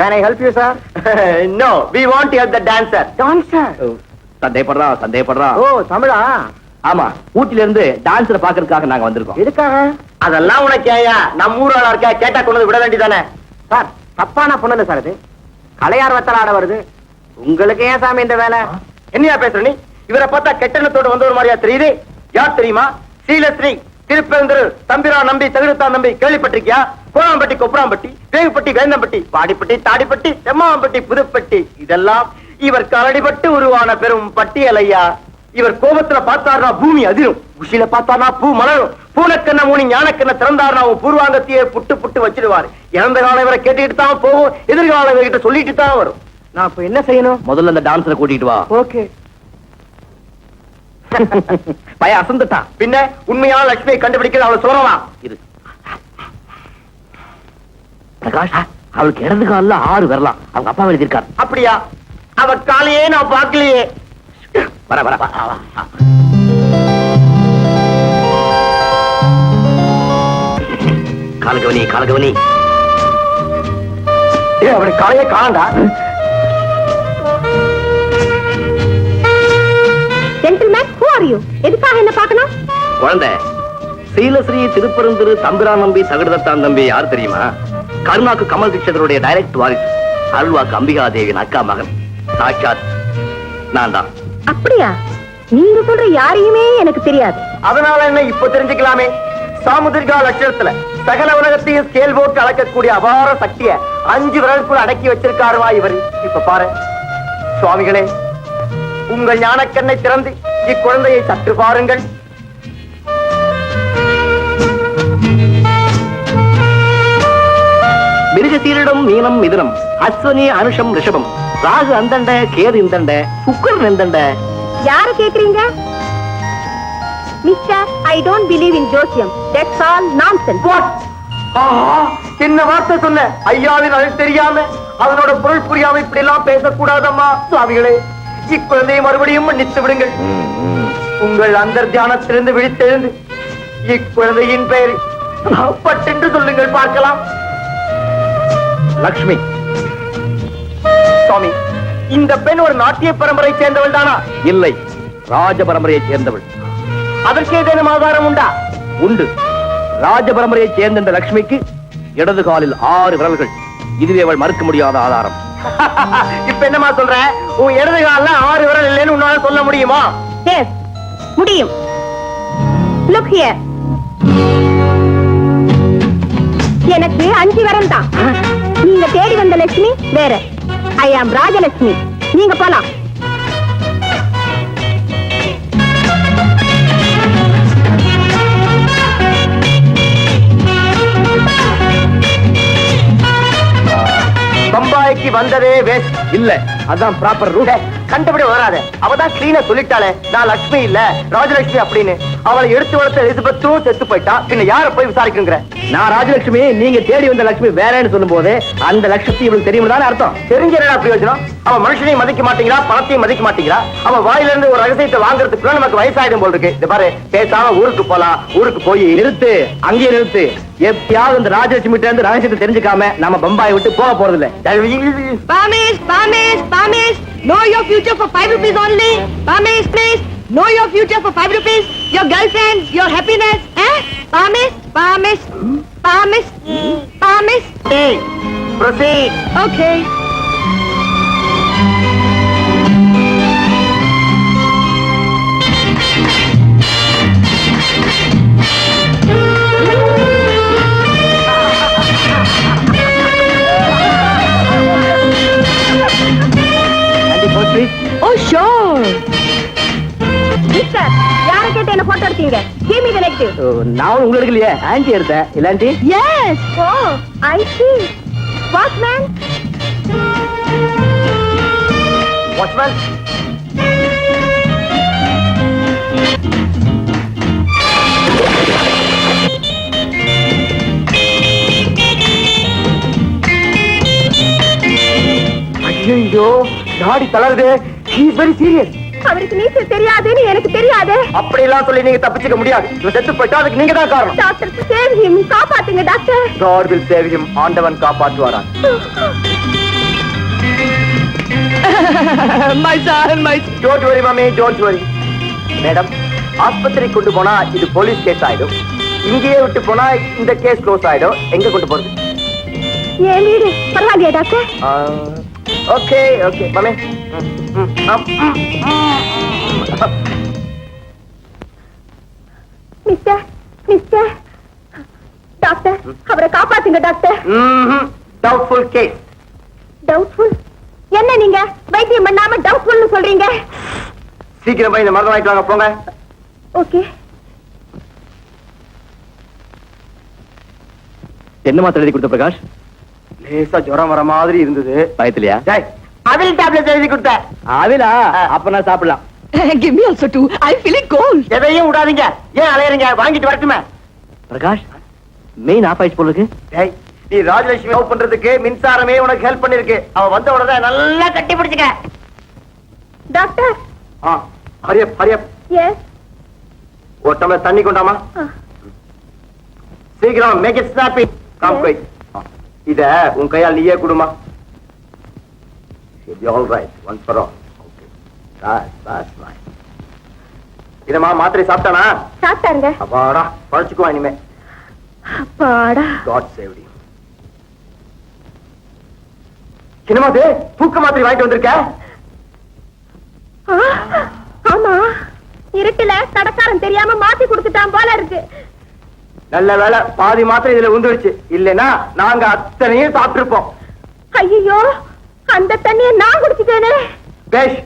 Can I help you sir no we want to help the dancer dancer சந்தேகப்படுறான் சந்தேகப்படுறான் ஓ தமிழா? ஆமா ஊட்டில இருந்து டான்ஸரை பாக்குறதுக்காக நாங்க வந்திருக்கோம். எதுக்காக? அதெல்லாம் உனக்கு ஏயா நம்ம ஊர் ஆளா இருக்கா கேட்டா கொண்டு விட வேண்டியதானே? சார் தப்பான பொண்ணு சார் இது. கலையார் வத்தல ஆட வருது. உங்களுக்கு ஏன் சாமி இந்த வேலை? என்னையா பேசுற நீ? இவரை பார்த்தா கெட்டணத்தோடு வந்த ஒரு மாதிரியா தெரியுது. யார் தெரியுமா? ஸ்ரீலஸ்ரீ திருப்பெருந்தரு தம்பிரா நம்பி தகுடுத்தான் நம்பி கேள்விப்பட்டிருக்கியா? கோணாம்பட்டி கொப்பராம்பட்டி வேகுப்பட்டி வேந்தம்பட்டி வாடிப்பட்டி தாடிப்பட்டி செம்மாம்பட்டி புதுப்பட்டி இதெல்லாம் இவர் கரடிபட்டு உருவான பெரும் பட்டியலையா? இவர் கோபத்துல பார்த்தாருனா பூமி அதிரும். உஷில பார்த்தாருனா பூ மலரும். பூனக்கண்ண மூணி ஞானக்கண்ண திறந்தாருனா உன் பூர்வாங்கத்தையே புட்டு புட்டு வச்சிடுவாரு. இறந்த காலம் இவரை கேட்டுக்கிட்டு தான் போகும் எதிர்காலம் இவர்கிட்ட சொல்லிட்டு தான் வரும். நான் இப்ப என்ன செய்யணும்? முதல்ல அந்த டான்ஸரை கூட்டிட்டு வா. ஓகே. பய அசந்துட்டான். பின்ன உண்மையான லட்சுமியை கண்டுபிடிக்கிறது அவளை சொல்லலாம் இது பிரகாஷ் அவளுக்கு இடது கால்ல ஆறு வரலாம் அவங்க அப்பா எழுதியிருக்கார் அப்படியா? அவ காலையே நான் பார்க்கலையே. வர வர. காலகவனி காலகவனி. ஏ அவளை காலையே காணண்டா. ஜென்டில்மேன் ஹூ ஆர் யூ எதுக்காக என்ன பார்க்கணும்? குழந்தை சீலஸ்ரீ திருப்பரந்திரு தம்பிரா நம்பி தகுடத்தான் தம்பி யார் தெரியுமா? கருணாக்கு கமல் தீட்சதருடைய டைரக்ட் வாரிசு அருள்வாக்கு அம்பிகா தேவியின் அக்கா மகன். சாட்சாத் நான் தான். அப்படியா? நீங்க சொல்ற யாரையுமே எனக்கு தெரியாது. அதனால என்ன இப்ப தெரிஞ்சுக்கலாமே? சாமுதிரிகா லட்சணத்துல சகல உலகத்தையும் ஸ்கேல் போட்டு அளக்கக்கூடிய அபார சக்திய அஞ்சு விரலுக்குள் அடக்கி வச்சிருக்காருவா இவர். இப்ப பாரு. சுவாமிகளே உங்கள் ஞானக்கண்ணை திறந்து இக்குழந்தையை சற்று பாருங்கள். மிருகசீரிடம் மீனம் மிதுனம். அஸ்வனி அனுஷம் ரிஷபம். ராகு அந்தண்ட கேது இந்தண்ட சுக்கரன் எந்தண்ட யார கேக்குறீங்க? Mister I don't believe in ஜோசியம். தட்ஸ் ஆல் நான்சென்ஸ் ஆஹா, என்ன வார்த்தை சொன்ன ஐயாவின் அது தெரியாம அதனோட பொருள் புரியாம இப்படி எல்லாம் பேசக்கூடாதம்மா சுவாமிகளே. இக்குழந்தையை மறுபடியும் மன்னித்து விடுங்கள். உங்கள் அந்தர் தியானத்திலிருந்து விழித்தெழுந்து இக்குழந்தையின் பெயர். பட்டென்று சொல்லுங்கள் பார்க்கலாம். லக்ஷ்மி. சுவாமி இந்த பெண் ஒரு நாட்டிய பரம்பரை சேர்ந்தவள் தானா? இல்லை ராஜ பரம்பரையைச் சேர்ந்தவள். அதற்கு ஏதேனும் ஆதாரம் உண்டா? உண்டு. ராஜ பரம்பரையைச் சேர்ந்த இந்த லக்ஷ்மிக்கு இடது காலில் ஆறு விரல்கள். இதுவே அவள் மறுக்க முடியாத ஆதாரம். இப்ப என்னமா சொல்ற? உன் இடது கால்ல ஆறு விரல் இல்லைன்னு உன்னால சொல்ல முடியுமா? முடியும். எனக்கு அஞ்சு விரல் தான். லட்சுமி வேற. ஐ ஆம் ராஜலட்சுமி. நீங்க போலாம். பம்பாய்க்கு வந்ததே வேஸ்ட் இல்லை. அதான் ப்ராப்பர் ரூட் கண்டபடி வராத. அவதான் கிளீனா சொல்லிட்டாளே. நான் லட்சுமி இல்ல ராஜலட்சுமி அப்படின்னு. அவளை எடுத்து வளர்த்த எலிசபெத்தும் செத்து போயிட்டா. பின்ன யார போய் விசாரிக்குங்கிற? நான் ராஜலட்சுமி நீங்க தேடி வந்த லட்சுமி வேறேன்னு சொல்லும் போது அந்த லட்சத்தி இவளுக்கு தெரியும் தானே அர்த்தம். தெரிஞ்ச என்ன பிரயோஜனம்? அவ மனுஷனையும் மதிக்க மாட்டீங்களா? பணத்தையும் மதிக்க மாட்டீங்களா? அவ வாயில இருந்து ஒரு ரகசியத்தை வாங்குறதுக்குள்ள நமக்கு வயசாயிடும் போல் இருக்கு. இந்த பாரு பேசாம ஊருக்கு போலாம். ஊருக்கு போய் நிறுத்து. அங்கேயே நிறுத்து. எப்பயாவது இந்த ராஜலட்சுமி கிட்ட இருந்து ரகசியத்தை தெரிஞ்சுக்காம நம்ம பம்பாயை விட்டு போக போறது இல்ல Bamis, know your future for five rupees only. Bamis, please, know your future for five rupees. Your girlfriends, your happiness, eh? Bamis, Bamis, Bamis, Bamis. proceed Okay. யாரை கேட்டு என்ன போட்டோ எடுத்தீங்க? Me the negative. நான் உங்களுக்கு இல்லையே. Anti எடுத்தேன். இல்லாண்டி. Watchman ஐயோ நாடி தளருது. இஸ் வெரி சீரியஸ் அவருக்கு நீச்சல் தெரியாதுன்னு எனக்கு தெரியாது. அப்படி எல்லாம் சொல்லி நீங்க தப்பிச்சுக்க முடியாது. இவன் செத்து போயிட்டா அதுக்கு நீங்க தான் காரணம். டாக்டர் சேவ் ஹிம் காப்பாத்துங்க doctor God will save him. ஆண்டவன் காப்பாற்றுவாரான். My son, my don't worry மாமி டோன்ட் வரி மேடம் ஆஸ்பத்திரி கொண்டு போனா இது போலீஸ் கேஸ் ஆயிடும். இங்கேயே விட்டு போனா இந்த கேஸ் க்ளோஸ் ஆயிடும். எங்க கொண்டு போறது? என் வீடு. பரவாயில்லையா டாக்டர் ஓகே ஓகே ம். மிஸ்டர் மிஸ்டர் டாக்டர் அவரை காப்பாத்துங்க டாக்டர் doubtful case. டவுட்ஃபுல் என்ன நீங்க? வைத்தியம் பண்ணாம டவுட்ஃபுல்னு சொல்றீங்க? சீக்கிரம் போய் இந்த மருந்து வாங்கிட்டு வாங்க போங்க. ஓகே என்ன மாத்திரை எழுதி கொடுத்த பிரகாஷ்? லேசா ஜுரம் வர மாதிரி இருந்தது. பயத்திலையா? டேய், அவில் டேப்லெட் எழுதி கொடுத்தேன் ஆவிலா அப்ப நான் சாப்பிடலாம். Give me also too i'm feeling cold. எதையும் விடாதீங்க. ஏன் அலையறீங்க? வாங்கிட்டு வரட்டுமே. பிரகாஷ் மெயின் ஆஃப் ஆயிடுச்சு போல இருக்கு. டேய் நீ ராஜலட்சுமி லவ் பண்றதுக்கு மின்சாரமே உனக்கு ஹெல்ப் பண்ணிருக்கு. அவ வந்த உடனே நல்லா கட்டி பிடிச்சுக்க. டாக்டர். ஆ hurry up hurry up yes ஒரு டம்ளர் தண்ணி கொண்டாமா? சீக்கிரம் make it snappy come quick இத உன் கையால் நீயே குடுமா. இதமா மாத்திரை சாப்பிட்டானா? சாப்பிட்டாருங்க. அப்பாடா பழச்சுக்குவா இனிமே. அப்பாடா. காட் சேவ்டி என்னமா இது? தூக்க மாத்திரை வாங்கிட்டு வந்திருக்க? ஆமா. இருட்டுல கடைக்காரன் தெரியாம மாத்தி கொடுத்துட்டான் போல இருக்கு. நல்ல வேலை பாதி மாத்திரை இதுல உந்துருச்சு இல்லைன்னா நாங்க அத்தனையும் சாப்பிட்டிருப்போம். ஐயோ அந்த தண்ணியை நான் குடிச்சிட்டேனே. பேஷ்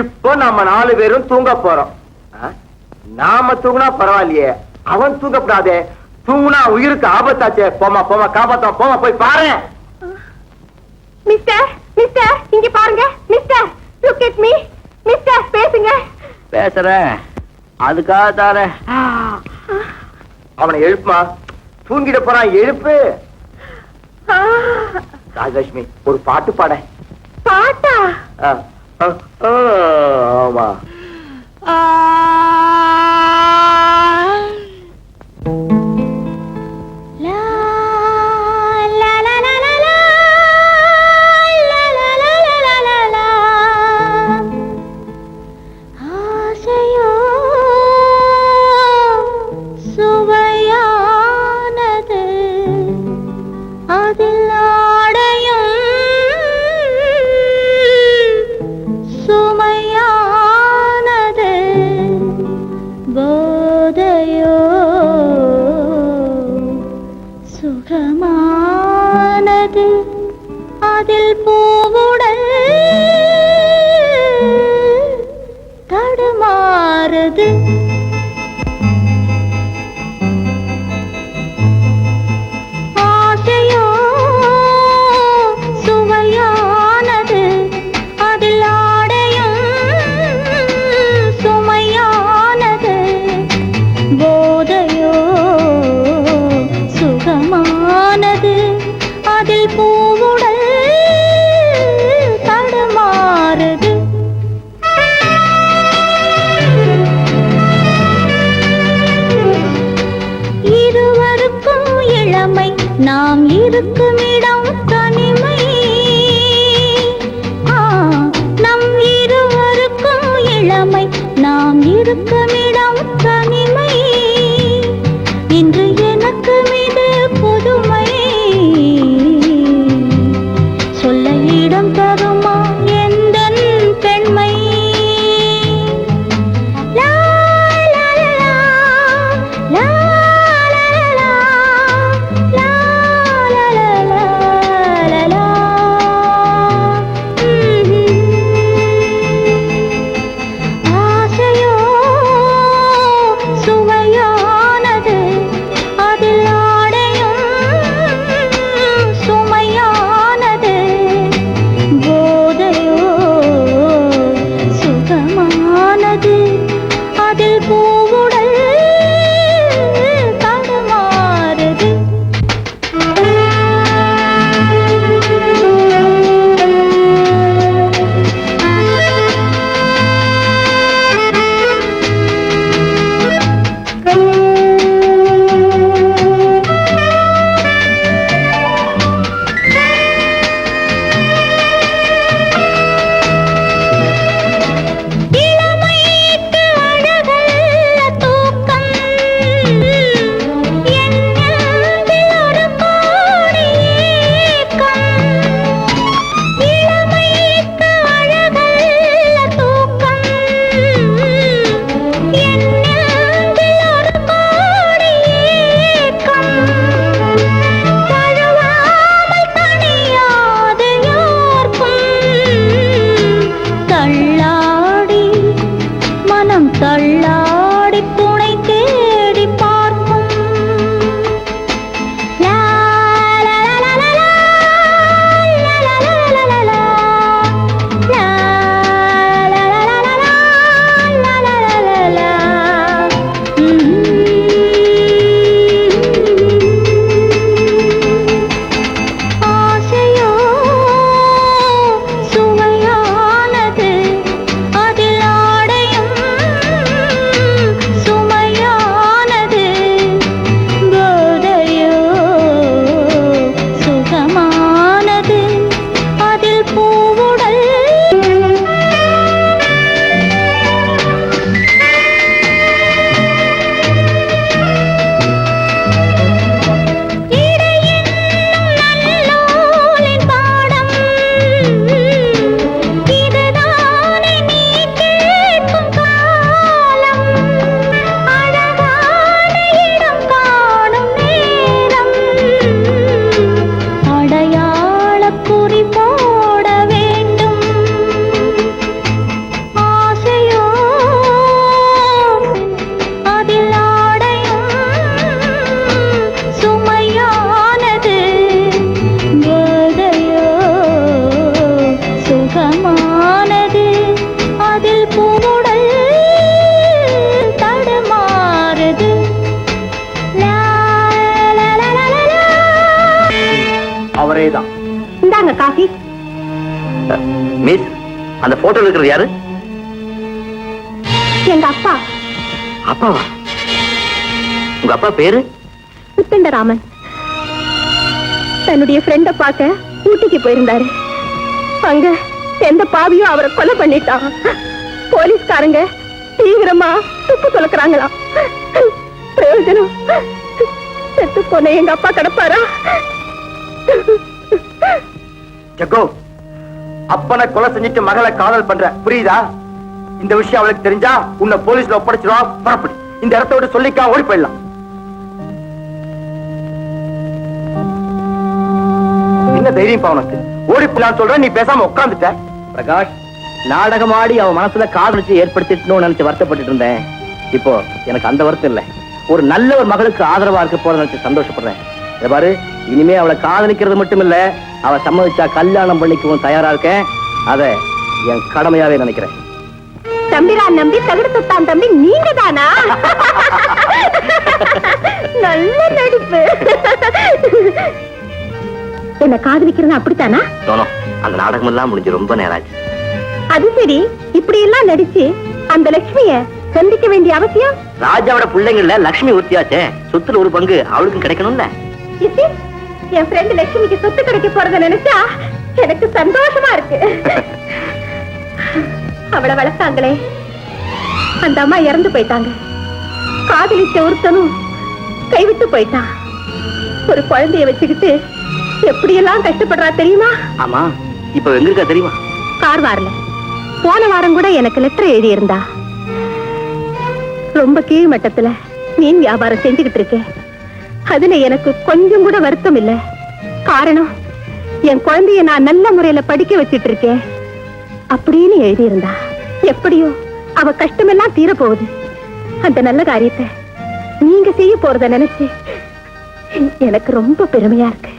இப்போ நம்ம நாலு பேரும் தூங்க போறோம்? நாம தூங்கினா பரவாயில்லையே. அவன் தூங்கப்படாதே. தூங்குனா உயிருக்கு ஆபத்தாச்சே. போமா போமா காப்பாத்தோம். போமா போய் பாரு. மிஸ்டர் மிஸ்டர் இங்க பாருங்க. Mister look at me mister பேசுங்க. பேசுறேன். அதுக்காக தார அவனை எழுப்புமா? தூங்கிட போறான் எழுப்பு. ராஜலட்சுமி ஒரு பாட்டு பாட. பாட்டா? ஆமா. காஃபி மிஸ் அந்த போட்டோல இருக்கிறது யாரு? எங்க அப்பா. அப்பாவா? உங்க அப்பா பேரு? முத்தண்டராமன் தன்னுடைய ஃப்ரெண்ட பார்க்க ஊட்டிக்கு போயிருந்தாரு. அங்க எந்த பாவியும் அவரை கொலை பண்ணிட்டான் போலீஸ்காரங்க தீவிரமா துப்பு துலக்குறாங்களாம் பிரயோஜனம். செத்து போன எங்க அப்பா கிடப்பாரா? ஜக்கோ அப்பனை கொலை செஞ்சுட்டு மகளை காதல் பண்ற புரியுதா? இந்த விஷயம் அவளுக்கு தெரிஞ்சா உன்னை போலீஸ்ல ஒப்படைச்சிருவா புறப்படி. இந்த இடத்த விட்டு சொல்லிக்கா ஓடி போயிடலாம். என்ன தைரியம் பவனுக்கு ஓடி போயிடலாம் சொல்ற நீ பேசாம உட்காந்துட்ட பிரகாஷ் நாடகமாடி அவன் மனசுல காதலிச்சு ஏற்படுத்திட்டு நினைச்சு வருத்தப்பட்டு இருந்தேன். இப்போ எனக்கு அந்த வருத்தம் இல்ல. ஒரு நல்ல ஒரு மகளுக்கு ஆதரவா இருக்க போறத நினைச்சு சந்தோஷப்படுறேன். பாரு இனிமே அவளை காதலிக்கிறது மட்டும் இல்ல அவ சம்மதிச்சா கல்யாணம் பண்ணிக்கவும் தயாரா இருக்கேன். அத என் கடமையாவே நினைக்கிறேன். தம்பிரான் நம்பி தகுடுத்தான் தம்பி நீங்க தானா நல்ல நடிப்பு. என்ன காதலிக்கிறது அப்படித்தானா? அந்த நாடகம் எல்லாம் முடிஞ்சு ரொம்ப நேரம் ஆச்சு அது சரி இப்படி எல்லாம் நடிச்சு அந்த லட்சுமிய சந்திக்க வேண்டிய அவசியம்? ராஜாவோட பிள்ளைங்கள்ல லட்சுமி உறுத்தியாச்சே. சொத்துல ஒரு பங்கு அவளுக்கும் கிடைக்கணும்ல. என் ஃப்ரெண்ட் லட்சுமிக்கு சொத்து கிடைக்க போறத நினைச்சா எனக்கு சந்தோஷமா இருக்கு. அவளை வளர்த்தாங்களே. அந்த அம்மா இறந்து போயிட்டாங்க. காதலிச்ச ஒருத்தனும் கைவிட்டு போயிட்டான். ஒரு குழந்தைய வச்சுக்கிட்டு எப்படியெல்லாம் கஷ்டப்படுறா தெரியுமா? ஆமா இப்ப எங்க இருக்கா தெரியுமா? கார்வார்ல போன வாரம் கூட எனக்கு லெட்டர் எழுதி இருந்தா ரொம்ப கீழ் மட்டத்துல மீன் வியாபாரம் செஞ்சுக்கிட்டு இருக்கேன். அதுல எனக்கு கொஞ்சம் கூட வருத்தம் இல்ல. காரணம் என் குழந்தைய நான் நல்ல முறையில படிக்க வச்சிட்டு இருக்கேன் அப்படின்னு எழுதியிருந்தா. எப்படியோ அவ கஷ்டமெல்லாம் தீர போகுது அந்த நல்ல காரியத்தை நீங்க செய்ய போறத நினைச்சு எனக்கு ரொம்ப பெருமையா இருக்கு.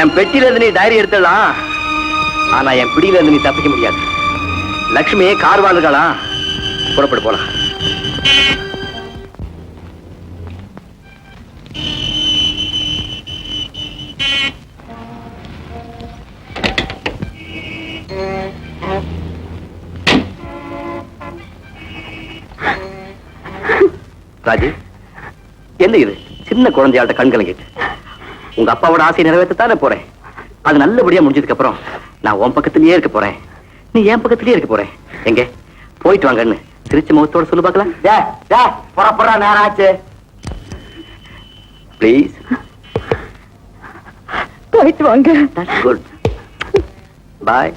என் பெட்டியில இருந்து நீ டைரி எடுத்துடலாம். ஆனா என் பிடியில இருந்து நீ தப்பிக்க முடியாது. லக்ஷ்மி கார் வாழ்களா புறப்பட்டு போலாம். ராஜி என்ன இது? சின்ன குழந்தையாட்ட கண் கலங்கிட்டு உங்க அப்பாவோட ஆசையை நிறைவேற்றத்தானே போறேன். அது நல்லபடியா முடிஞ்சதுக்கு அப்புறம் நான் உன் பக்கத்திலேயே இருக்க போறேன். நீ என் பக்கத்திலேயே இருக்க போறேன். எங்க? போயிட்டு வாங்கன்னு சிரிச்ச முகத்தோட சொல்லு பார்க்கலாம். புறப்படுறா நேரம் ஆச்சு. ப்ளீஸ் போயிட்டு வாங்க. குட் பாய்